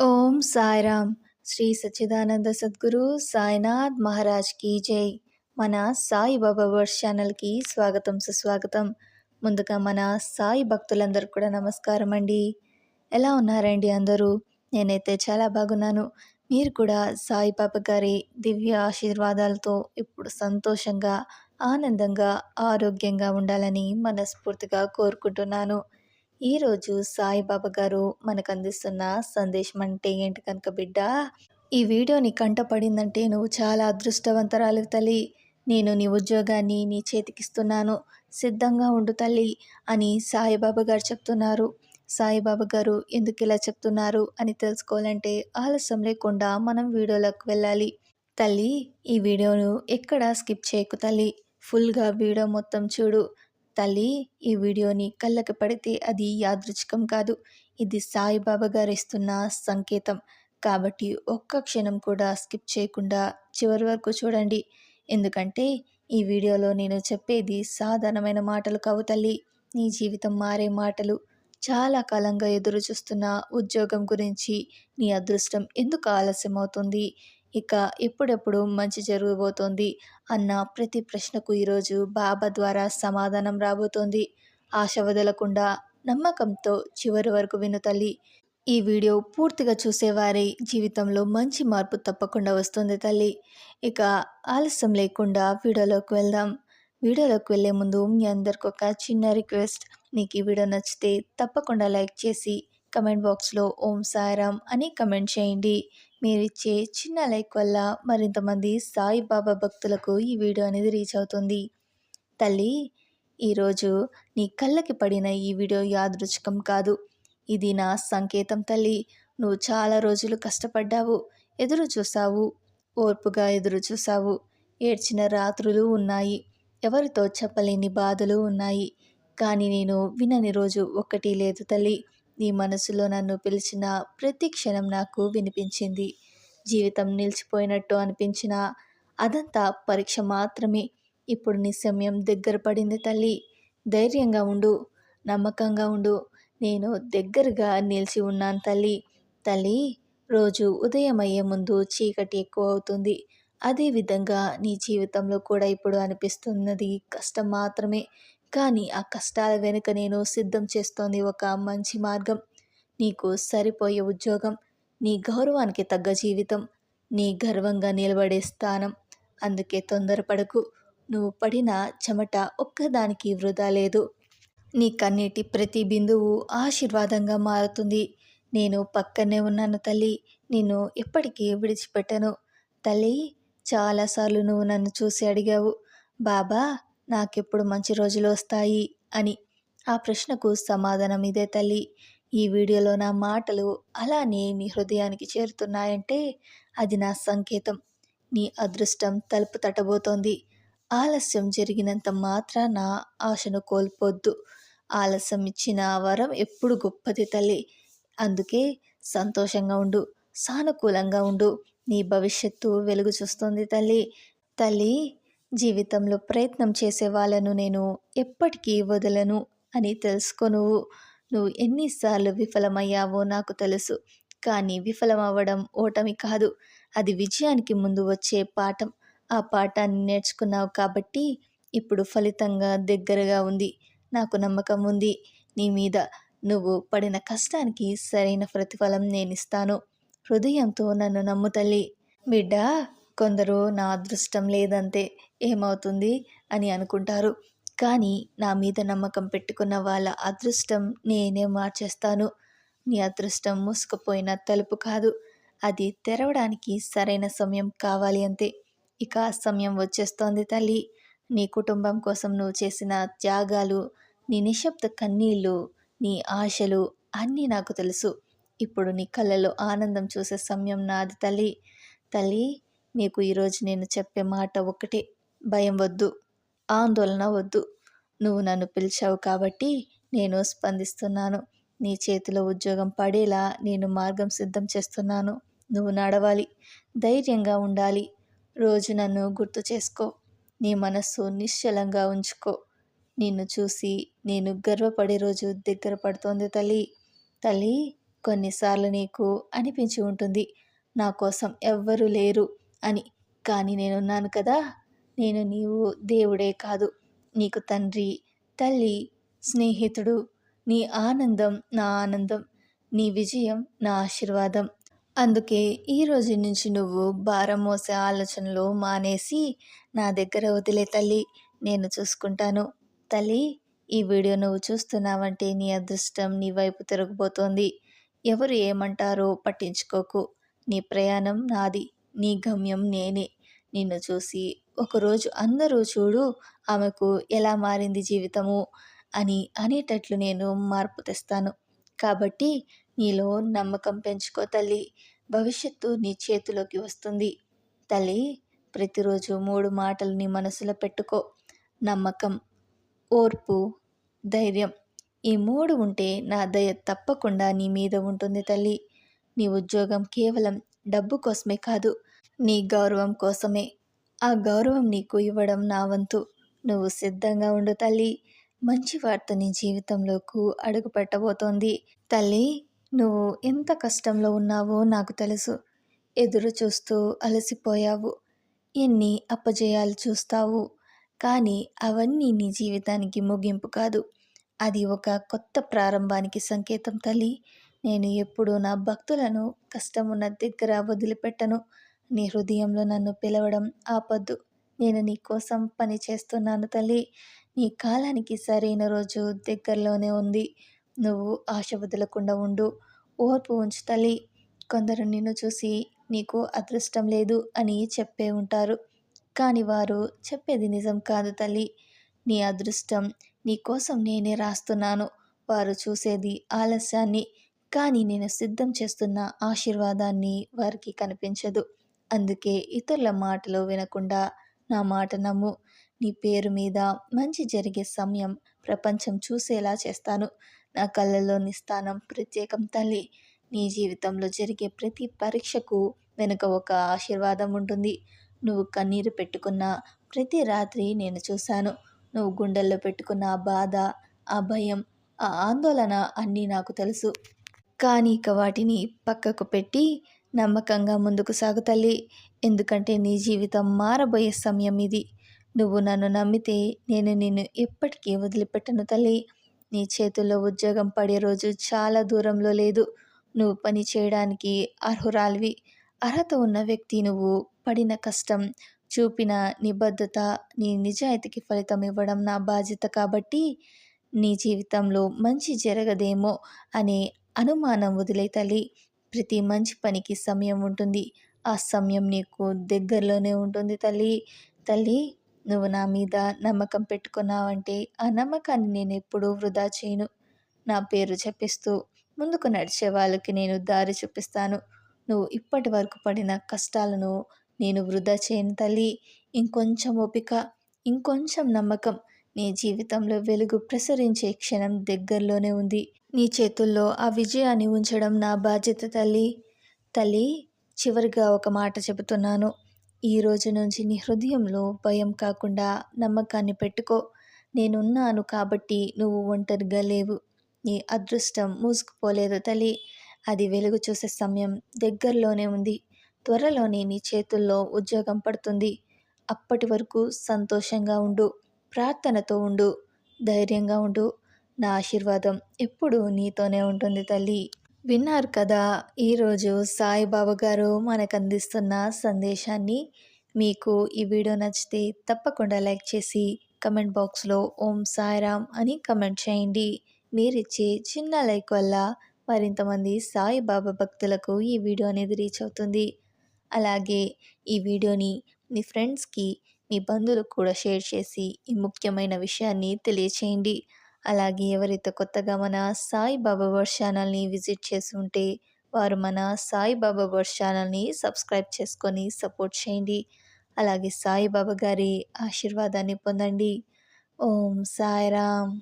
ఓం సాయిరామ్. శ్రీ సచ్చిదానంద సద్గురు సాయినాథ్ మహారాజ్ కీ జై. మన సాయి బాబా వర్డ్స్ ఛానల్కి స్వాగతం సుస్వాగతం. ముందుగా మన సాయి భక్తులందరూ కూడా నమస్కారం అండి. ఎలా ఉన్నారండి అందరూ? నేనైతే చాలా బాగున్నాను. మీరు కూడా సాయి బాబా గారి దివ్య ఆశీర్వాదాలతో ఇప్పుడు సంతోషంగా ఆనందంగా ఆరోగ్యంగా ఉండాలని మనస్ఫూర్తిగా కోరుకుంటున్నాను. ఈరోజు సాయిబాబా గారు మనకు అందిస్తున్న సందేశం అంటే ఏంటి కనుక బిడ్డ ఈ వీడియోని కంటపడిందంటే నువ్వు చాలా అదృష్టవంతరాలు తల్లి. నేను నీ ఉద్యోగాన్ని నీ చేతికిస్తున్నాను సిద్ధంగా ఉండు తల్లి అని సాయిబాబా గారు చెప్తున్నారు. సాయిబాబా గారు ఎందుకు ఇలా చెప్తున్నారు అని తెలుసుకోవాలంటే ఆలస్యం లేకుండా మనం వీడియోలోకి వెళ్ళాలి. తల్లి ఈ వీడియోను ఎక్కడా స్కిప్ చేయకు తల్లి. ఫుల్గా వీడియో మొత్తం చూడు. తల్లి ఈ వీడియోని కళ్ళకి పడితే అది యాదృచ్ఛికం కాదు. ఇది సాయిబాబా గారు ఇస్తున్న సంకేతం. కాబట్టి ఒక్క క్షణం కూడా స్కిప్ చేయకుండా చివరి వరకు చూడండి. ఎందుకంటే ఈ వీడియోలో నేను చెప్పేది సాధారణమైన మాటలు కావు తల్లి. నీ జీవితం మారే మాటలు. చాలా కాలంగా ఎదురు చూస్తున్న ఉద్యోగం గురించి నీ అదృష్టం ఎందుకు ఆలస్యం అవుతుంది ఇక ఎప్పుడెప్పుడు మంచి జరగబోతోంది అన్న ప్రతి ప్రశ్నకు ఈరోజు బాబా ద్వారా సమాధానం రాబోతోంది. ఆశ వదలకుండా నమ్మకంతో చివరి వరకు విను తల్లి. ఈ వీడియో పూర్తిగా చూసేవారి జీవితంలో మంచి మార్పు తప్పకుండా వస్తుంది తల్లి. ఇక ఆలస్యం లేకుండా వీడియోలోకి వెళ్దాం. వీడియోలోకి వెళ్ళే ముందు మీ అందరికి ఒక చిన్న రిక్వెస్ట్. మీకు ఈ వీడియో నచ్చితే తప్పకుండా లైక్ చేసి కమెంట్ బాక్స్లో ఓం సాయిరామ్ అని కమెంట్ చేయండి. మీరిచ్చే చిన్న లైక్ వల్ల మరింతమంది సాయిబాబా భక్తులకు ఈ వీడియో అనేది రీచ్ అవుతుంది. తల్లి ఈరోజు నీ కళ్ళకి పడిన ఈ వీడియో యాదృచ్ఛికం కాదు. ఇది నా సంకేతం తల్లి. నువ్వు చాలా రోజులు కష్టపడ్డావు ఎదురు చూసావు ఓర్పుగా ఎదురు చూసావు ఏడ్చిన రాత్రులు ఉన్నాయి ఎవరితో చెప్పలేని బాధలు ఉన్నాయి. కానీ నేను వినని రోజు ఒక్కటి లేదు తల్లి. నీ మనసులో నన్ను పిలిచిన ప్రతి క్షణం నాకు వినిపించింది. జీవితం నిలిచిపోయినట్టు అనిపించిన అదంతా పరీక్ష మాత్రమే. ఇప్పుడు నీ సమయం దగ్గర పడింది తల్లి. ధైర్యంగా ఉండు నమ్మకంగా ఉండు. నేను దగ్గరగా నిలిచి ఉన్నాను తల్లి. తల్లి రోజు ఉదయం అయ్యే ముందు చీకటి ఎక్కువ అవుతుంది. అదేవిధంగా నీ జీవితంలో కూడా ఇప్పుడు అనిపిస్తున్నది కష్టం మాత్రమే. కానీ ఆ కష్టాల వెనుక నేను సిద్ధం చేస్తోంది ఒక మంచి మార్గం. నీకు సరిపోయే ఉద్యోగం నీ గౌరవానికి తగ్గ జీవితం నీ గర్వంగా నిలబడే స్థానం. అందుకే తొందరపడకు. నువ్వు పడిన చెమట ఒక్కదానికి వృధా లేదు. నీ కన్నీటి ప్రతి బిందువు ఆశీర్వాదంగా మారుతుంది. నేను పక్కనే ఉన్నాను తల్లి. నిన్ను ఎప్పటికీ విడిచిపెట్టను. తల్లి చాలాసార్లు నువ్వు నన్ను చూసి అడిగావు బాబా నాకెప్పుడు మంచి రోజులు వస్తాయి? అని ఆ ప్రశ్నకు సమాధానం ఇదే తల్లి. ఈ వీడియోలో నా మాటలు అలానే నీ హృదయానికి చేరుతున్నాయంటే అది నా సంకేతం. నీ అదృష్టం తలుపు తట్టబోతోంది. ఆలస్యం జరిగినంత మాత్రాన ఆశను కోల్పోద్దు. ఆలస్యం ఇచ్చిన వరం ఎప్పుడు గొప్పది తల్లి. అందుకే సంతోషంగా ఉండు సానుకూలంగా ఉండు. నీ భవిష్యత్తు వెలుగు చూస్తుంది తల్లి. తల్లి జీవితంలో ప్రయత్నం చేసే వాళ్ళను నేను ఎప్పటికీ వదలను అని తెలుసుకో. నువ్వు నువ్వు ఎన్నిసార్లు విఫలమయ్యావో నాకు తెలుసు. కానీ విఫలమవ్వడం ఓటమి కాదు. అది విజయానికి ముందు వచ్చే పాఠం. ఆ పాఠాన్ని నేర్చుకున్నావు కాబట్టి ఇప్పుడు ఫలితంగా దగ్గరగా ఉంది. నాకు నమ్మకం ఉంది. నీ మీద నువ్వు పడిన కష్టానికి సరైన ప్రతిఫలం నేను ఇస్తాను హృదయంతో నన్ను నమ్ము తల్లి. బిడ్డా! కొందరు నా అదృష్టం లేదంతే ఏమవుతుంది అని అనుకుంటారు. కానీ నా మీద నమ్మకం పెట్టుకున్న వాళ్ళ అదృష్టం నేనే మార్చేస్తాను. నీ అదృష్టం మూసుకుపోయిన తలుపు కాదు. అది తెరవడానికి సరైన సమయం కావాలి అంతే. ఇక ఆ సమయం వచ్చేస్తోంది తల్లి. నీ కుటుంబం కోసం నువ్వు చేసిన త్యాగాలు నీ నిశ్శబ్ద కన్నీళ్ళు నీ ఆశలు అన్నీ నాకు తెలుసు. ఇప్పుడు నీ కళ్ళలో ఆనందం చూసే సమయం నాది తల్లి. తల్లి నీకు ఈరోజు నేను చెప్పే మాట ఒకటే భయం వద్దు ఆందోళన వద్దు. నువ్వు నన్ను పిలిచావు కాబట్టి నేను స్పందిస్తున్నాను. నీ చేతిలో ఉద్యోగం పడేలా నేను మార్గం సిద్ధం చేస్తున్నాను. నువ్వు నడవాలి ధైర్యంగా ఉండాలి. రోజు నన్ను గుర్తు చేసుకో నీ మనస్సు నిశ్చలంగా ఉంచుకో. నిన్ను చూసి నేను గర్వపడే రోజు దగ్గర పడుతోంది తల్లి. తల్లి కొన్నిసార్లు నీకు అనిపించి ఉంటుంది నా కోసం ఎవ్వరూ లేరు. అని. కానీ నేనున్నాను కదా నేను నీవు దేవుడే కాదు. నీకు తండ్రి తల్లి స్నేహితుడు. నీ ఆనందం నా ఆనందం. నీ విజయం నా ఆశీర్వాదం. అందుకే ఈ రోజు నుంచి నువ్వు భారం మోసే ఆలోచనలు మానేసి నా దగ్గర వదిలే తల్లి నేను చూసుకుంటాను. తల్లి ఈ వీడియో నువ్వు చూస్తున్నావంటే నీ అదృష్టం నీ వైపు తిరగబోతోంది. ఎవరు ఏమంటారో పట్టించుకోకు. నీ ప్రయాణం నాది. నీ గమ్యం నేనే. నిన్ను చూసి ఒకరోజు అందరూ చూడు ఆమెకు ఎలా మారింది జీవితము అని అనేటట్లు నేను మార్పు తెస్తాను. కాబట్టి నీలో నమ్మకం పెంచుకో తల్లి. భవిష్యత్తు నీ చేతిలోకి వస్తుంది. తల్లి ప్రతిరోజు మూడు మాటలు నీ మనసులో పెట్టుకో. నమ్మకం ఓర్పు ధైర్యం ఈ మూడు ఉంటే నా దయ తప్పకుండా నీ మీద ఉంటుంది తల్లి. నీ ఉద్యోగం కేవలం డబ్బు కోసమే కాదు నీ గౌరవం కోసమే. ఆ గౌరవం నీకు ఇవ్వడం నా వంతు. నువ్వు సిద్ధంగా ఉండు తల్లి. మంచి వార్త నీ జీవితంలోకి అడుగు పెట్టబోతోంది. తల్లి నువ్వు ఎంత కష్టంలో ఉన్నావో నాకు తెలుసు. ఎదురు చూస్తూ అలసిపోయావు. ఎన్ని అప్పజయాలు చూస్తావు. కానీ అవన్నీ నీ జీవితానికి ముగింపు కాదు. అది ఒక కొత్త ప్రారంభానికి సంకేతం తల్లి. నేను ఎప్పుడు నా భక్తులను కష్టం ఉన్న దగ్గర వదిలిపెట్టను. నీ హృదయంలో నన్ను పిలవడం ఆపద్దు. నేను నీ కోసం పని చేస్తున్నాను తల్లి. నీ కాలానికి సరైన రోజు దగ్గరలోనే ఉంది. నువ్వు ఆశ వదలకుండా ఉండు. ఓర్పు ఉంచు తల్లి. కొందరు నిన్ను చూసి నీకు అదృష్టం లేదు అని చెప్పే ఉంటారు. కానీ వారు చెప్పేది నిజం కాదు తల్లి. నీ అదృష్టం నీ కోసం నేనే రాస్తున్నాను. వారు చూసేది ఆలస్యాన్ని. కానీ నేను సిద్ధం చేస్తున్న ఆశీర్వాదాన్ని వారికి కనిపించదు. అందుకే ఇతరుల మాటలు వినకుండా నా మాట నమ్ము. నీ పేరు మీద మంచి జరిగే సమయం ప్రపంచం చూసేలా చేస్తాను. నా కళ్ళలోని స్థానం ప్రత్యేకం తల్లి. నీ జీవితంలో జరిగే ప్రతి పరీక్షకు వెనుక ఒక ఆశీర్వాదం ఉంటుంది. నువ్వు కన్నీరు పెట్టుకున్న ప్రతి రాత్రి నేను చూశాను. నువ్వు గుండెల్లో పెట్టుకున్న ఆ బాధ ఆ భయం ఆ ఆందోళన అన్నీ నాకు తెలుసు. కానీ ఇక వాటిని పక్కకు పెట్టి నమ్మకంగా ముందుకు సాగు తల్లి. ఎందుకంటే నీ జీవితం మారబోయే సమయం ఇది. నువ్వు నన్ను నమ్మితే నేను నిన్ను ఎప్పటికీ వదిలిపెట్టను తల్లి. నీ చేతుల్లో ఉద్యోగం పడే రోజు చాలా దూరంలో లేదు. నువ్వు పని చేయడానికి అర్హురాలివి. అర్హత ఉన్న వ్యక్తి నువ్వు. పడిన కష్టం చూపిన నిబద్ధత నీ నిజాయితీకి ఫలితం ఇవ్వడం నా బాధ్యత కాబట్టి నీ జీవితంలో మంచి జరగదేమో అనే అనుమానం వదిలే తల్లి ప్రతి మంచి పనికి సమయం ఉంటుంది. ఆ సమయం నీకు దగ్గరలోనే ఉంటుంది తల్లి. తల్లి నువ్వు నా మీద నమ్మకం పెట్టుకున్నావంటే ఆ నమ్మకాన్ని నేను ఎప్పుడూ వృధా చేయను. నా పేరు చెప్పిస్తూ ముందుకు నడిచే వాళ్ళకి నేను దారి చూపిస్తాను. నువ్వు ఇప్పటి వరకు పడిన కష్టాలను నేను వృధా చేయను తల్లి. ఇంకొంచెం ఓపిక ఇంకొంచెం నమ్మకం నీ జీవితంలో వెలుగు ప్రసరించే క్షణం దగ్గరలోనే ఉంది. నీ చేతుల్లో ఆ విజయాన్ని ఉంచడం నా బాధ్యత తల్లి. తల్లి చివరిగా ఒక మాట చెబుతున్నాను. ఈ రోజు నుంచి నీ హృదయంలో భయం కాకుండా నమ్మకాన్ని పెట్టుకో. నేనున్నాను కాబట్టి నువ్వు ఒంటరిగా లేవు. నీ అదృష్టం మూసుకుపోలేదు తల్లి. అది వెలుగు చూసే సమయం దగ్గరలోనే ఉంది. త్వరలోనే నీ చేతుల్లో ఉద్యోగం పడుతుంది. అప్పటి వరకు సంతోషంగా ఉండు. ప్రార్థనతో ఉండు. ధైర్యంగా ఉండు. నా ఆశీర్వాదం ఎప్పుడూ నీతోనే ఉంటుంది తల్లి. విన్నారు కదా ఈరోజు సాయిబాబా గారు మనకు అందిస్తున్న సందేశాన్ని. మీకు ఈ వీడియో నచ్చితే తప్పకుండా లైక్ చేసి కమెంట్ బాక్స్లో ఓం సాయిరామ్ అని కమెంట్ చేయండి. మీరిచ్చే చిన్న లైక్ వల్ల మరింతమంది సాయిబాబా భక్తులకు ఈ వీడియో అనేది రీచ్ అవుతుంది. అలాగే ఈ వీడియోని మీ ఫ్రెండ్స్కి మీ బంధువులకు కూడా షేర్ చేసి ఈ ముఖ్యమైన విషయాన్ని తెలియచేయండి. అలాగే ఎవరైతే కొత్తగా మన సాయిబాబా వర్ష్ ఛానల్ని విజిట్ చేసి ఉంటే వారు మన సాయిబాబా వర్ ఛానల్ని సబ్స్క్రైబ్ చేసుకొని సపోర్ట్ చేయండి. అలాగే సాయిబాబా గారి ఆశీర్వాదాన్ని పొందండి. ఓం సాయిరామ్.